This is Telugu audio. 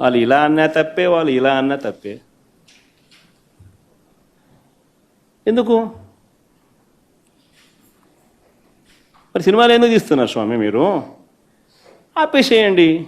వాళ్ళు ఇలా అన్నా తప్పే వాళ్ళు ఇలా అన్నా తప్పే. ఎందుకు? మరి సినిమాలు ఎందుకు తీస్తున్నారు స్వామి మీరు? ఆపేసేయండి.